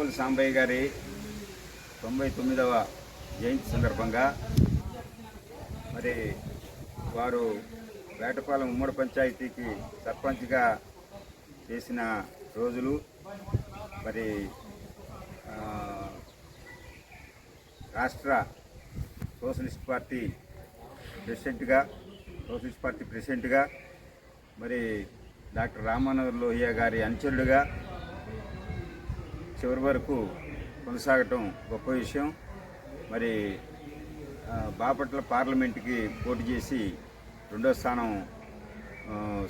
పలపోలు సాంబయ్య గారి తొంభై తొమ్మిదవ జయంతి సందర్భంగా మరి వారు వేటపాలెం ఉమ్మడి పంచాయతీకి సర్పంచ్గా చేసిన రోజులు మరి రాష్ట్ర సోషలిస్ట్ పార్టీ ప్రెసిడెంట్గా సోషలిస్ట్ పార్టీ ప్రెసిడెంట్గా మరి డాక్టర్ రామానగర్ లోహియా గారి అనుచరుడుగా చివరి వరకు కొనసాగటం గొప్ప విషయం. మరి బాపట్ల పార్లమెంట్కి పోటీ చేసి రెండో స్థానం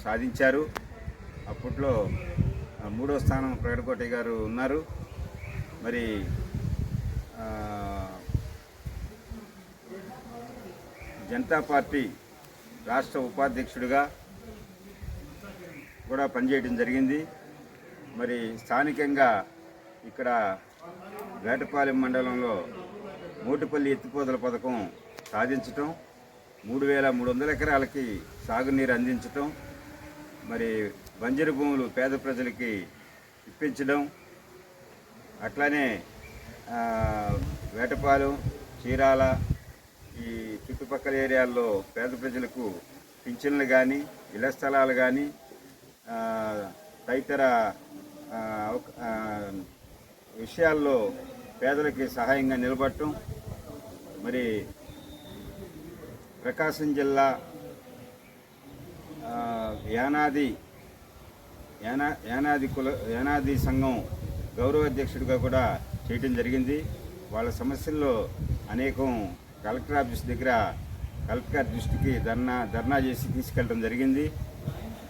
సాధించారు. అప్పట్లో మూడో స్థానం ప్రగడకోటయ్య గారు ఉన్నారు. మరి జనతా పార్టీ రాష్ట్ర ఉపాధ్యక్షుడిగా కూడా పనిచేయడం జరిగింది. మరి స్థానికంగా ఇక్కడ వేటపాలెం మండలంలో మూటిపల్లి ఎత్తిపోతల పథకం సాధించటం మూడు వేల మూడు వందల ఎకరాలకి సాగునీరు అందించటం మరి బంజరు భూములు పేద ప్రజలకి ఇప్పించడం అట్లానే వేటపాలెం చీరాల ఈ చుట్టుపక్కల ఏరియాల్లో పేద ప్రజలకు పింఛన్లు కానీ ఇళ్ళ స్థలాలు కానీ తదితర విషయాల్లో పేదలకి సహాయంగా నిలబడటం మరి ప్రకాశం జిల్లా యానాది యానా యానాది కుల యానాది సంఘం గౌరవ అధ్యక్షుడిగా కూడా చేయటం జరిగింది. వాళ్ళ సమస్యల్లో అనేకం కలెక్టర్ ఆఫీస్ దగ్గర కలెక్టర్ దృష్టికి ధర్నా ధర్నా చేసి తీసుకెళ్ళడం జరిగింది.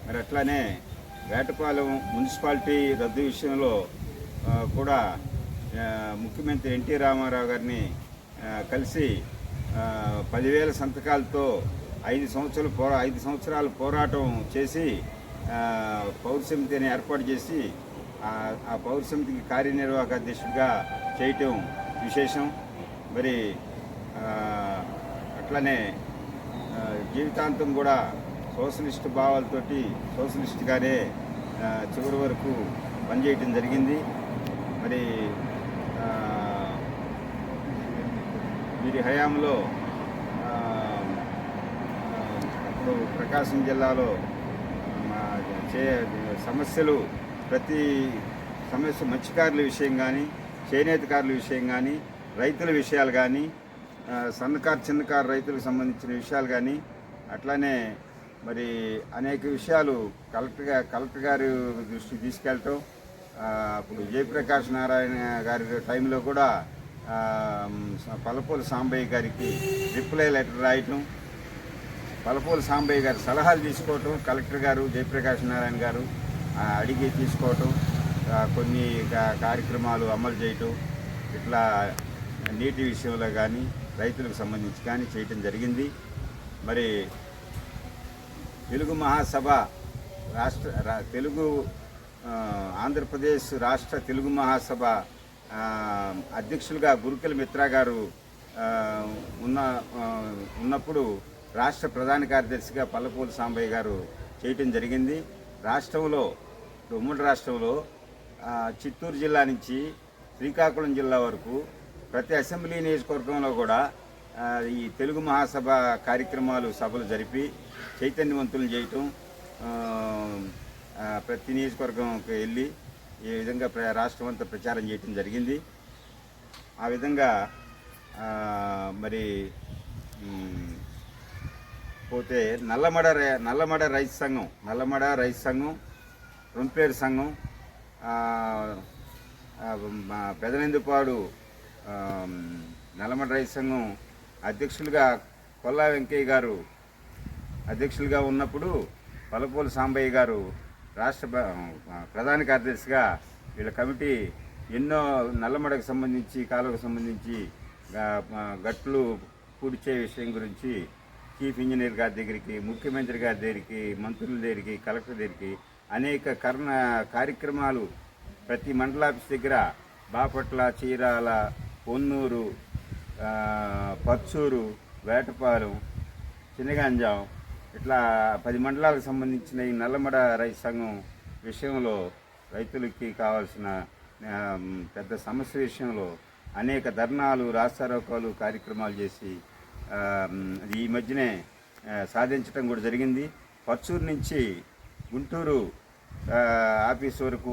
మరి అట్లానే వేటపాలెం మున్సిపాలిటీ రద్దు విషయంలో కూడా ముఖ్యమంత్రి ఎన్టీ రామారావు గారిని కలిసి పదివేల సంతకాలతో ఐదు సంవత్సరాలు పోరా ఐదు సంవత్సరాలు పోరాటం చేసి పౌరసమితిని ఏర్పాటు చేసి ఆ పౌరసమితికి కార్యనిర్వాహక అధ్యక్షుడిగా చేయటం విశేషం. మరి అట్లనే జీవితాంతం కూడా సోషలిస్ట్ భావాలతోటి సోషలిస్ట్గానే చివరి వరకు పనిచేయటం జరిగింది. మరి వీరి హయాంలో అప్పుడు ఇప్పుడు ప్రకాశం జిల్లాలో చే సమస్యలు ప్రతి సమస్య మత్స్యకారుల విషయం కానీ చేనేతకారుల విషయం కానీ రైతుల విషయాలు కానీ సన్నకారు చిన్నకారు రైతులకు సంబంధించిన విషయాలు కానీ అట్లానే మరి అనేక విషయాలు కలెక్టర్ కలెక్టర్ గారి దృష్టికి తీసుకెళ్ళటం ఇప్పుడు అప్పుడు జయప్రకాష్ నారాయణ గారి టైంలో కూడా పలపూల సాంబయ్య గారికి రిప్లై లెటర్ రాయటం పలపూల సాంబయ్య గారి సలహాలు తీసుకోవటం కలెక్టర్ గారు జయప్రకాష్ నారాయణ గారు అడిగి తీసుకోవటం కొన్ని కార్యక్రమాలు అమలు చేయటం ఇట్లా నీటి విషయంలో కానీ రైతులకు సంబంధించి కానీ చేయటం జరిగింది. మరి తెలుగు మహాసభ రాష్ట్ర తెలుగు ఆంధ్రప్రదేశ్ రాష్ట్ర తెలుగు మహాసభ అధ్యక్షులుగా గురుకుల మిత్రా గారు ఉన్న ఉన్నప్పుడు రాష్ట్ర ప్రధాన కార్యదర్శిగా పల్లపూల సాంబయ్య గారు చేయటం జరిగింది. రాష్ట్రంలో ఉమ్మడి రాష్ట్రంలో చిత్తూరు జిల్లా నుంచి శ్రీకాకుళం జిల్లా వరకు ప్రతి అసెంబ్లీ నియోజకవర్గంలో కూడా ఈ తెలుగు మహాసభ కార్యక్రమాలు సభలు జరిపి చైతన్యవంతులు చేయటం ప్రతి నియోజకవర్గంకి వెళ్ళి ఈ విధంగా ప్ర రాష్ట్రం అంతా ప్రచారం చేయటం జరిగింది. ఆ విధంగా మరి పోతే నల్లమడ రై- నల్లమడ రైతు సంఘం నల్లమడ రైతు సంఘం రొంపేరు సంఘం పెదనందుపాడు నల్లమడ రైతు సంఘం అధ్యక్షులుగా కొల్లా వెంకయ్య గారు అధ్యక్షులుగా ఉన్నప్పుడు పలపోలు సాంబయ్య గారు రాష్ట్ర ప్రధాన కార్యదర్శిగా వీళ్ళ కమిటీ ఎన్నో నల్లమడకు సంబంధించి కాలువకు సంబంధించి గట్లు పూడ్చే విషయం గురించి చీఫ్ ఇంజనీర్ గారి దగ్గరికి ముఖ్యమంత్రి గారి దగ్గరికి మంత్రుల దగ్గరికి కలెక్టర్ దగ్గరికి అనేక కర్ణ కార్యక్రమాలు ప్రతి మండలాఫీస్ దగ్గర బాపట్ల చీరాల పొన్నూరు పచ్చూరు పర్చూరు వేటపాలెం చిన్నగంజాం ఇట్లా పది మండలాలకు సంబంధించిన ఈ నల్లమడ రైతు సంఘం విషయంలో రైతులకి కావాల్సిన పెద్ద సమస్య విషయంలో అనేక ధర్నాలు రాస్తారోకాలు కార్యక్రమాలు చేసి ఈ మధ్యనే సాధించడం కూడా జరిగింది. పర్చూరు నుంచి గుంటూరు ఆఫీస్ వరకు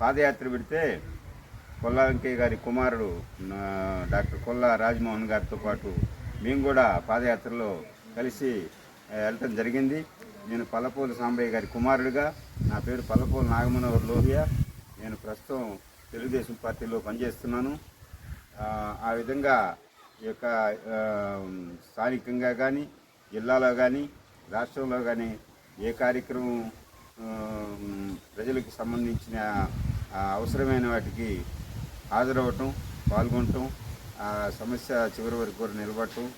పాదయాత్ర పెడితే కొల్లా వెంకయ్య గారి కుమారుడు డాక్టర్ కొల్లా రాజమోహన్ గారితో పాటు మేము కూడా పాదయాత్రలో కలిసి వెళ్ళటం జరిగింది. నేను పల్లపూలు సాంబయ్య గారి కుమారుడిగా నా పేరు పల్లపూలు నాగమనోహర్ లోహియా. నేను ప్రస్తుతం తెలుగుదేశం పార్టీలో పనిచేస్తున్నాను. ఆ, విధంగా ఈ యొక్క స్థానికంగా కానీ జిల్లాలో కానీ రాష్ట్రంలో కానీ ఏ కార్యక్రమం ప్రజలకు సంబంధించిన అవసరమైన వాటికి హాజరవ్వటం పాల్గొనటం ఆ సమస్య చివరి వరకు కూడా నిలబడటం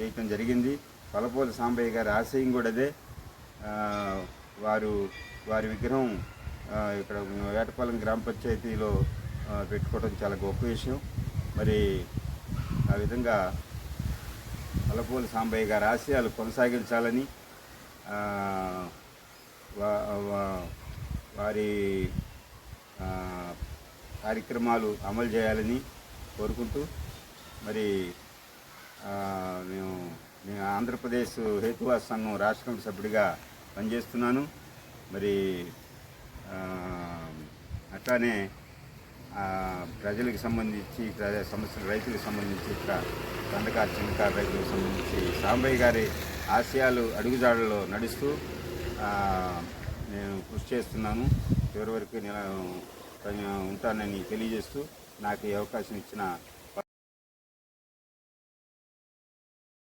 చేయటం జరిగింది. పలపోల సాంబయ్య గారి ఆశయం కూడా అదే. వారు వారి విగ్రహం ఇక్కడ వేటపాలెం గ్రామ పంచాయతీలో పెట్టుకోవడం చాలా గొప్ప విషయం. మరి ఆ విధంగా అలపోలి సాంబయ్య గారి ఆశయాలు కొనసాగించాలని వారి కార్యక్రమాలు అమలు చేయాలని కోరుకుంటూ మరి మేము నేను ఆంధ్రప్రదేశ్ హేతువాద సంఘం రాష్ట్ర కమిటీ సభ్యుడిగా పనిచేస్తున్నాను. మరి అట్లానే ప్రజలకు సంబంధించి సమస్యలు రైతులకు సంబంధించి ఇక్కడ దండకారు చిన్నకారు రైతులకు సంబంధించి సాంబయ్య గారి ఆశయాలు అడుగుజాడల్లో నడుస్తూ నేను కృషి చేస్తున్నాను. చివరి వరకు నేను ఉంటానని తెలియజేస్తూ నాకు ఈ అవకాశం ఇచ్చిన